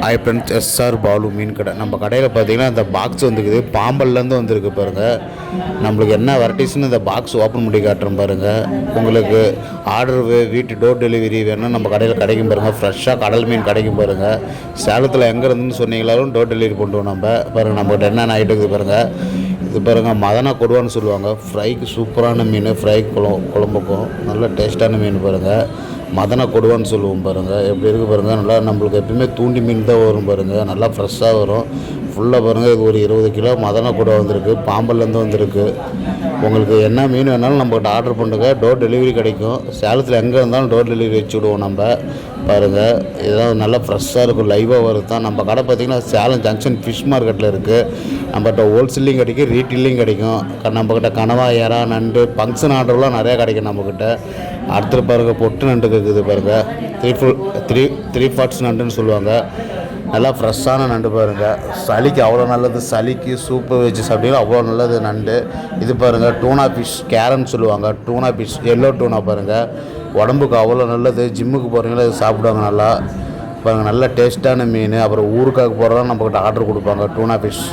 Hi friends S R மீன் கடை. நம்ம கடையில் பார்த்தீங்கன்னா இந்த பாக்ஸ் வந்துருக்குது. பாம்பல்லேருந்து வந்திருக்கு பாருங்கள் நம்மளுக்கு என்ன வெரைட்டிஸ்னு இந்த பாக்ஸ் ஓப்பன் பண்ணி காட்டுறோம் பாருங்கள் உங்களுக்கு ஆர்டர் வீட்டு டோர் டெலிவரி வேணும் நம்ம கடையில் கிடைக்கும் பாருங்கள் ஃப்ரெஷ்ஷாக கடல் மீன் கிடைக்கும் பாருங்கள் சேலத்தில் எங்கே இருந்துன்னு சொன்னீங்களாலும் டோர் டெலிவரி பண்ணுவோம் நம்ம. பாருங்கள் நம்மகிட்ட என்னென்ன ஐட்டம் இருக்குது பாருங்கள் இது பாருங்கள் மதனா கொடுவான்னு சொல்லுவாங்க. ஃப்ரைக்கு சூப்பரான மீன் ஃப்ரை குழம் குழம்புக்கும். நல்ல டேஸ்ட்டான மீன் பாருங்கள் மதன கொடுவான்னு சொல்லுவோம் பாருங்கள் எப்படி இருக்குது பாருங்கள் நல்லா நம்மளுக்கு எப்பயுமே தூண்டி மீன் தான் வரும் பாருங்கள் நல்லா ஃப்ரெஷ்ஷாக வரும். ஃபுல்லாக பாருங்கள் இது ஒரு இருபது கிலோ மதன கூட வந்திருக்கு பாம்பல்லேருந்து வந்திருக்கு. உங்களுக்கு என்ன மீன் வேணாலும் நம்மகிட்ட ஆர்டர் பண்ணுங்க டோர் டெலிவரி கிடைக்கும். சேலத்தில் எங்கே இருந்தாலும் டோர் டெலிவரி வச்சு விடுவோம் நம்ம. பாருங்கள் இதெல்லாம் நல்லா ஃப்ரெஷ்ஷாக இருக்கும் லைவாக வருது தான் நம்ம கடை பார்த்திங்கன்னா சேலம் ஜங்ஷன் ஃபிஷ் மார்க்கெட்டில் இருக்குது நம்மகிட்ட ஹோல்சேல்லையும் கிடைக்கும் ரீட்டெயிலையும் கிடைக்கும். க- நம்மக்கிட்ட கனவா ஏறா நண்டு ஃபங்க்ஷன் ஆர்டர்லாம் நிறையா கிடைக்கும் நம்மக்கிட்ட அடுத்து பாருங்கள் பொட்டு நண்டு இருக்குது பாருங்கள் three full three three parts நண்டுன்னு சொல்லுவாங்க. நல்லா ஃப்ரெஷ்ஷான நண்டு பாருங்கள் சளிக்கு அவ்வளோ நல்லது. சளிக்கு சூப்பு வச்சு சாப்பிட்டீங்கன்னா அவ்வளோ நல்லது நண்டு. இது பாருங்கள் டூனா ஃபிஷ் கேரன்னு சொல்லுவாங்க. டூனா ஃபிஷ் எல்லோ டூனா பாருங்கள் உடம்புக்கு அவ்வளோ நல்லது. ஜிம்முக்கு போகிறீங்களா இது சாப்பிடுவாங்க நல்லா. பாருங்கள் நல்ல டேஸ்ட்டான மீன். அப்புறம் ஊருக்காக போகிறதா நம்மக்கிட்ட ஆர்டர் கொடுப்பாங்க. டூனா ஃபிஷ்